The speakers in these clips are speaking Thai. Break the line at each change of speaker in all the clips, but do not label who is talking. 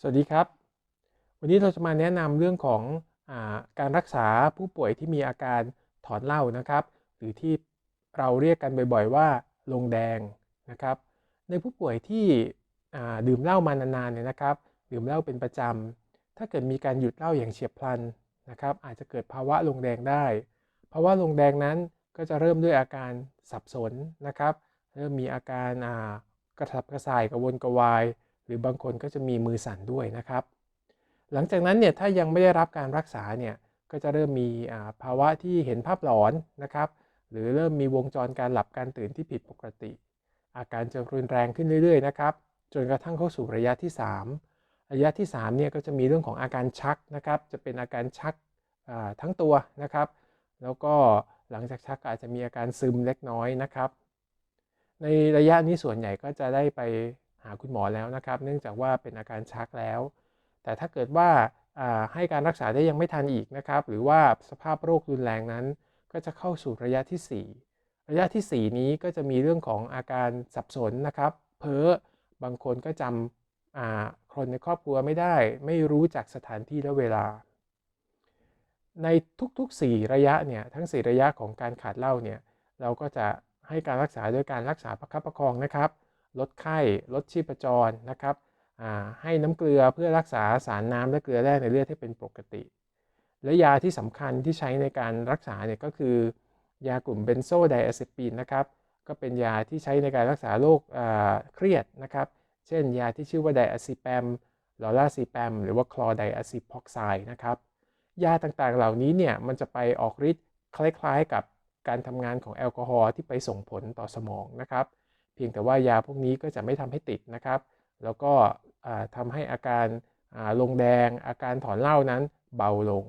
สวัสดีครับ วันนี้เราจะมาแนะนำเรื่องของอาการรักษาผู้ป่วยที่มีอาการถอนเหล้านะครับ หรือที่เราเรียกกันบ่อยๆว่าลงแดงนะครับ ในผู้ป่วยที่ดื่มเหล้ามานานๆเนี่ยนะครับ ดื่มเหล้าเป็นประจำถ้าเกิดมีการหยุดเหล้าอย่างเฉียบพลันนะครับ อาจจะเกิดภาวะลงแดงได้ภาวะลงแดงนั้นก็จะเริ่มด้วยอาการสับสนนะครับ เริ่มมีอาการากระสับกระส่ายกระวนกระวาย หรือบางคนก็จะมีมือสั่นด้วยนะครับ หลังจากนั้นเนี่ยถ้ายังไม่ได้รับการรักษาเนี่ยก็จะเริ่มมีภาวะที่เห็นภาพหลอนนะครับ หรือเริ่มมีวงจรการหลับการตื่นที่ผิดปกติ อาการจะรุนแรงขึ้นเรื่อยๆนะครับ จนกระทั่งเข้าสู่ระยะที่ 3 ระยะที่3เนี่ยก็จะมีเรื่องของอาการชักนะครับ จะเป็นอาการชักทั้งตัวนะครับ แล้วก็หลังจากชักอาจจะมีอาการซึมเล็กน้อยนะครับ ในระยะนี้ส่วนใหญ่ก็จะได้ไปาคุณหมอแล้วนะครับ เนื่องจากว่าเป็นอาการชักแล้ว แต่ถ้าเกิดว่าให้การรักษาได้ยังไม่ทันอีกนะครับ หรือว่าสภาพโรครุนแรงนั้น ก็จะเข้าสู่ระยะที่ 4 ระยะที่ 4 นี้ก็จะมีเรื่องของอาการสับสนนะครับ เพ้อบางคนก็จำคนในครอบครัวไม่ได้ ไม่รู้จักสถานที่และเวลา ในทุกๆ 4 ระยะเนี่ยทั้ง 4 ระยะของการขาดเหล้าเนี่ยเราก็จะให้การรักษาด้วยการรักษาประคับประคองนะครับ ลดไข้ ลดชีพจรนะครับให้น้ำเกลือเพื่อรักษาสารน้ำและเกลือแร่ในเลือดให้เป็นปกติ และยาที่สำคัญที่ใช้ในการรักษาเนี่ยก็คือยากลุ่มเบนโซไดอะเซปีนนะครับก็เป็นยาที่ใช้ในการรักษาโรคเครียดนะครับ เช่นยาที่ชื่อว่าไดอะซิแปมลอราซีแปมหรือว่าคลอไดอะซิพ็อกไซด์นะครับ ยาต่างๆเหล่านี้เนี่ยมันจะไปออกฤทธิ์คล้ายๆกับการทำงานของแอลกอฮอล์ที่ไปส่งผลต่อสมองนะครับ เพียงแต่ว่ายาพวกนี้ก็จะไม่ทำให้ติดนะครับ แล้วก็อ่าทำให้อาการาลงแดง อาการถอนเหล้านั้นเบาลง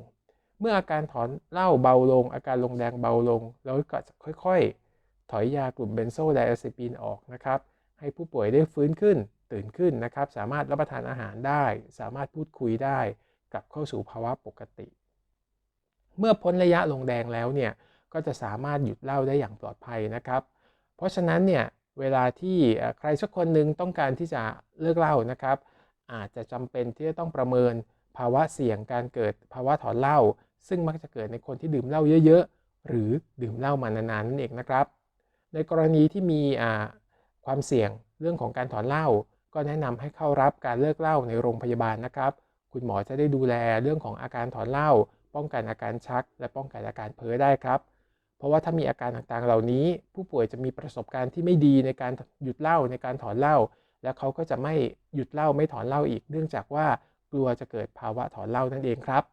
เมื่ออาการถอนเหล้าเบาลง อาการลงแดงเบาลงเราก็จะค่อยๆ ถอยยากลุ่มเบนโซไดอะเซปีนออกนะครับให้ผู้ป่วยได้ฟื้นขึ้นตื่นขึ้นนะครับ สามารถรับประทานอาหารได้ สามารถพูดคุยได้ กลับเข้าสู่ภาวะปกติ เมื่อพ้นระยะลงแดงแล้วเนี่ยก็จะสามารถหยุดเหล้าได้อย่างปลอดภัยนะครับ เพราะฉะนั้นเนี่ย เวลาที่ใครสักคนหนึ่งต้องการที่จะเลิกเหล้านะครับ อาจจะจำเป็นที่จะต้องประเมินภาวะเสี่ยงการเกิดภาวะถอนเหล้าซึ่งมักจะเกิดในคนที่ดื่มเหล้าเยอะๆ หรือดื่มเหล้ามานานๆนั่นเองนะครับ ในกรณีที่มีความเสี่ยงเรื่องของการถอนเหล้าก็แนะนำให้เข้ารับการเลิกเหล้าในโรงพยาบาลนะครับ คุณหมอจะได้ดูแลเรื่องของอาการถอนเหล้าป้องกันอาการชัก และป้องกันอาการเพ้อได้ครับ เพราะว่าถ้ามีอาการต่างๆ เหล่านี้ ผู้ป่วยจะมีประสบการณ์ที่ไม่ดีในการหยุดเล่าในการถอนเล่า และเขาก็จะไม่หยุดเล่าไม่ถอนเล่าอีก เนื่องจากว่ากลัวจะเกิดภาวะถอนเล่านั่นเองครับ